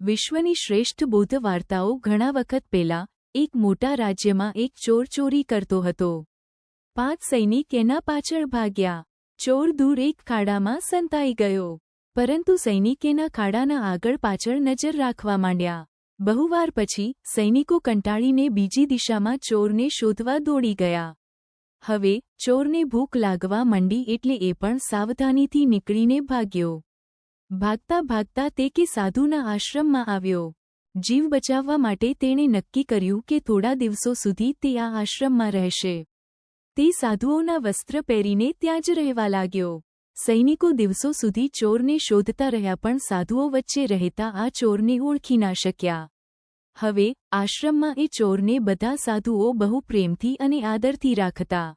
વિશ્વની શ્રેષ્ઠ બૌદ્ધ વાર્તાઓ ઘણા વખત પહેલા એક મોટા રાજ્યમાં એક ચોર ચોરી કરતો હતો. પાંચ સૈનિક એના પાછળ ભાગ્યા. ચોર દૂર એક ખાડામાં સંતાઈ ગયો. પરંતુ સૈનિક એના ખાડાના આગળ પાછળ નજર રાખવા માંડ્યા. બહુવાર પછી સૈનિકો કંટાળીને બીજી દિશામાં ચોરને શોધવા દોડી ગયા. હવે ચોરને ભૂખ લાગવા માંડી એટલે એ પણ સાવધાનીથી નીકળીને ભાગ્યો. ભાગતા ભાગતા તે કે સાધુના આશ્રમમાં આવ્યો. જીવ બચાવવા માટે તેણે નક્કી કર્યું કે થોડા દિવસો સુધી તે આ આશ્રમમાં રહેશે. તે સાધુઓના વસ્ત્ર પહેરીને ત્યાં જ રહેવા લાગ્યો. સૈનિકો દિવસો સુધી ચોરને શોધતા રહ્યા પણ સાધુઓ વચ્ચે રહેતા આ ચોરને ઓળખી ના શક્યા. હવે, આશ્રમમાં એ ચોરને બધા સાધુઓ બહુ પ્રેમથી અને આદરથી રાખતા.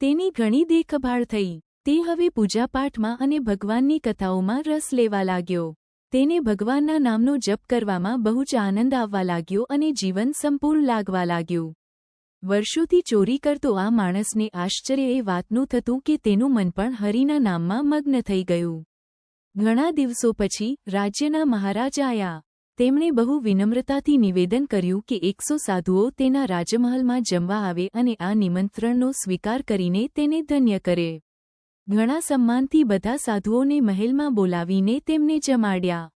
તેની ઘણી દેખભાળ થઈ. તે હવે પૂજાપાઠમાં અને ભગવાનની કથાઓમાં રસ લેવા લાગ્યો. તેને ભગવાનના નામનો જપ કરવામાં બહુ જ આનંદ આવવા લાગ્યો અને જીવન સંપૂર્ણ લાગવા લાગ્યું. વર્ષોથી ચોરી કરતો આ માણસને આશ્ચર્ય એ વાતનું થતું કે તેનું મન પણ હરિના નામમાં મગ્ન થઈ ગયું. ઘણા દિવસો પછી રાજ્યના મહારાજ આયા. તેમણે બહુ વિનમ્રતાથી નિવેદન કર્યું કે એકસો સાધુઓ તેના રાજમહલમાં જમવા આવે અને આ નિમંત્રણનો સ્વીકાર કરીને તેને ધન્ય કરે. ઘણા સન્માનથી બધા સાધુઓને મહેલમાં બોલાવીને તેમને જમાડ્યા.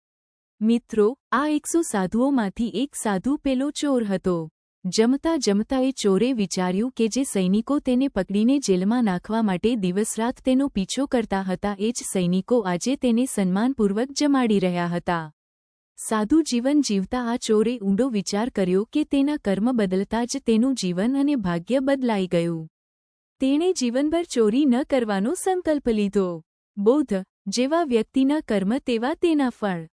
મિત્રો, આ એકસો સાધુઓમાંથી એક સાધુ પેલો ચોર હતો. જમતા જમતા એ ચોરે વિચાર્યું કે જે સૈનિકો તેને પકડીને જેલમાં નાખવા માટે દિવસરાત તેનો પીછો કરતા હતા એ જ સૈનિકો આજે તેને સન્માનપૂર્વક જમાડી રહ્યા હતા. સાધુ જીવન જીવતા આ ચોરે ઊંડો વિચાર કર્યો કે તેના કર્મ બદલતા જ તેનું જીવન અને ભાગ્ય બદલાઈ ગયું. તેણે જીવનભર ચોરી ન કરવાનો સંકલ્પ લીધો. બૌદ્ધ જેવા વ્યક્તિના કર્મ તેવા તેના ફળ.